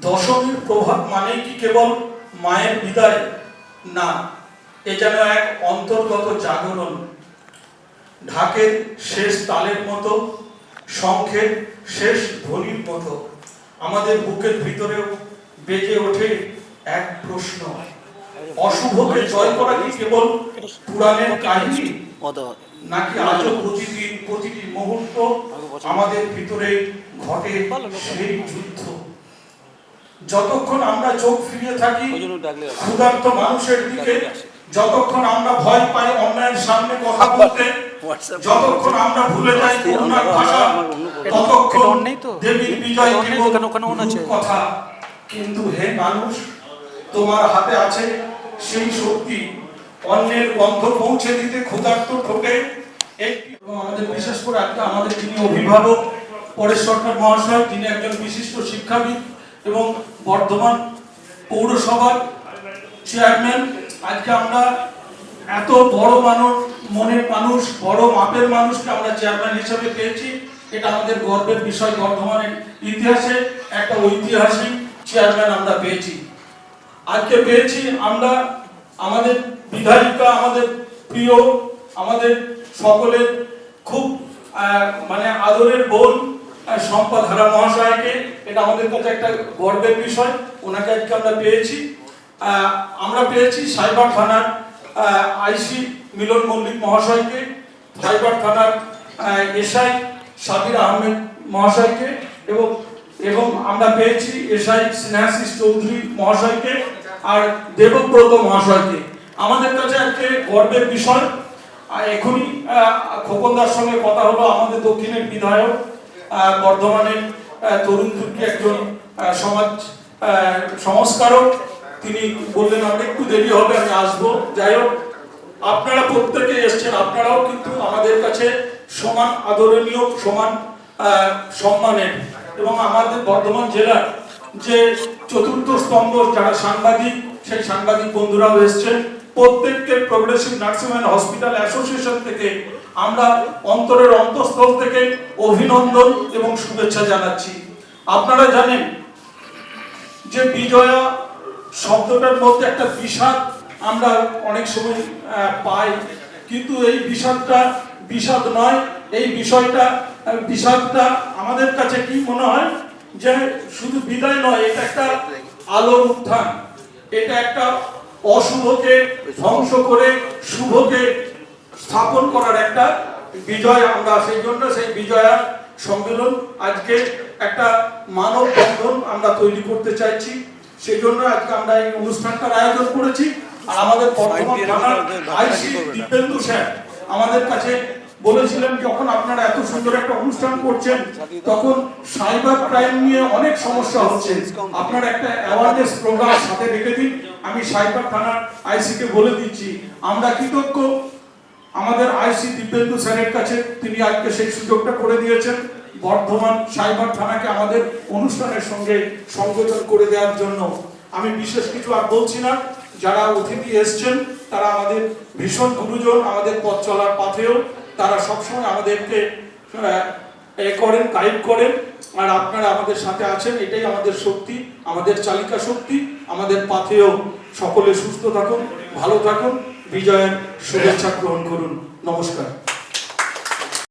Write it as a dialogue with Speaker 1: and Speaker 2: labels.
Speaker 1: দশমীর প্রভাব মানেই কি কেবল মায়ের বিদায়? না, এ যেন এক অন্তর্গত জাগরণ। ঢাকের শেষ তালের মতো, শঙ্খের শেষ ধ্বনির মতো, আমাদের বুকের ভিতরেও বেজে ওঠে এক প্রশ্ন। অশুভকে জয় করা কি কেবল পুরাণের কাহিনী? নাকি আজও প্রতিদিন, প্রতিটি মুহূর্ত আমাদের ভিতরে ঘটে সেই যুদ্ধ? যতক্ষণ আমরা চোখ ফিরিয়ে থাকি ক্ষুধার্ত মানুষের দিকে যতক্ষণ আমরা ভয় পাই অন্যায়ের সামনে কথা বলতে যতক্ষণ আমরা ভুলে যাই করুণার ভাষা ততক্ষণ দেবীর বিজয় কথা। কিন্তু হে মানুষ তোমার হাতে আছে সেই শক্তি। অন্যের গন্ধ পৌঁছে দিতে ক্ষুধার্ত ঠোকে একটি আমাদের বিশেষ করে একটা আমাদের যিনি অভিভাবক পরেশ সরকার মহাশয় তিনি একজন বিশিষ্ট শিক্ষাবিদ এবং বর্ধমান পৌরসভার চেয়ারম্যান, আজকে আমরা এত বড় মানুষ, মনের মানুষ, বড় মাপের মানুষকে আমরা চেয়ারম্যান হিসেবে পেয়েছি। এটা আমাদের গর্বের বিষয় বর্ধমানের ইতিহাসে, একটা ঐতিহাসিক চেয়ারম্যান আমরা পেয়েছি। আজকে পেয়েছি আমরা আমাদের বিধায়িকা, আমাদের প্রিয়, আমাদের সকলের খুব মানে আদরের বোন শম্পা ধারা মহাশয়কে, এটা আমাদের কাছে একটা গর্বের বিষয়। ওনাকে আজকে আমরা পেয়েছি। আমরা পেয়েছি সাইবার থানার আইসি মিলন মল্লিক মহাশয়কে, সাইবার থানার এসআই সাবির আহমেদ মহাশয়কে এবং এবং আমরা পেয়েছি এসআই স্নেহাশিস চৌধুরী মহাশয়কে আর দেবব্রত মহাশয়কে। আমাদের কাছে আজকে গর্বের বিষয়। এখনই খোকনদার সঙ্গে কথা হলো আমাদের দক্ষিণের বিধায়ক। বর্ধমানের তরুণ তুর্কি একজন সমাজ সংস্কারক। তিনি বললেন আমরা একটু দেরি হবে, আমি আসব। যাই হোক, আপনারা প্রত্যেকে এসছেন, আপনারাও কিন্তু আমাদের কাছে সমান আদরণীয়, সমান সম্মানের। এবং আমাদের বর্ধমান জেলার যে চতুর্থ স্তম্ভ, যারা সাংবাদিক, সেই সাংবাদিক বন্ধুরাও এসছেন। প্রত্যেককে প্রোগ্রেসিভ নার্সিং হসপিটাল অ্যাসোসিয়েশন থেকে আমরা অন্তরের অন্তঃস্থল থেকে অভিনন্দন এবং শুভেচ্ছা জানাচ্ছি। আপনারা জানেন যে বিজয়া শব্দটার মধ্যে একটা বিষাদ আমরা অনেক সময় পাই। কিন্তু এই বিষাদটা বিষাদ নয়। এই বিষয়টা বিষাদটা আমাদের কাছে কি মনে হয়? যে শুধু বিদায় নয়, এটা একটা আলোর উত্থান। এটা একটা অশুভকে ধ্বংস করে, শুভকে স্থাপন করার একটা বিজয় আমরা সেই জন্য সেই বিজয়া সম্মেলন আজকে একটা মানব বন্ধন আমরা তৈরি করতে চাইছি। সেই জন্য আজকে আমরা এই অনুষ্ঠানটার আয়োজন করেছি। আর আমাদের বর্তমান থানার আইসি দীপেন্দু স্যার আমাদের কাছে বলেছিলেন যখন আপনারা এত সুন্দর একটা অনুষ্ঠান করছেন তখন সাইবার ক্রাইম নিয়ে অনেক সমস্যা হচ্ছে। আপনারা একটা অ্যাওয়ারনেস প্রোগ্রাম সাথে রেখে দিন। আমি সাইবার থানার আইসি কে বলে দিচ্ছি আমরা কৃতজ্ঞ। আমাদের আইসি দিব্যেন্দু স্যারের কাছে তিনি আজকে সেই সুযোগটা করে দিয়েছেন। বর্ধমান সাইবার থানাকে আমাদের অনুষ্ঠানের সঙ্গে সংযোজন করে দেওয়ার জন্য। আমি বিশেষ কিছু আর বলছি না, যারা অতিথি এসছেন, তারা আমাদের ভীষণ গুরুজন, আমাদের পথ চলার পাথেও তারা সবসময় আমাদেরকে এ করেন গাইড করেন। আর আপনারা আমাদের সাথে আছেন, এটাই আমাদের শক্তি, আমাদের চালিকা শক্তি, আমাদের পাথেও সকলে সুস্থ থাকুন, ভালো থাকুন। বিজয়ের শুভেচ্ছা গ্রহণ করুন। নমস্কার।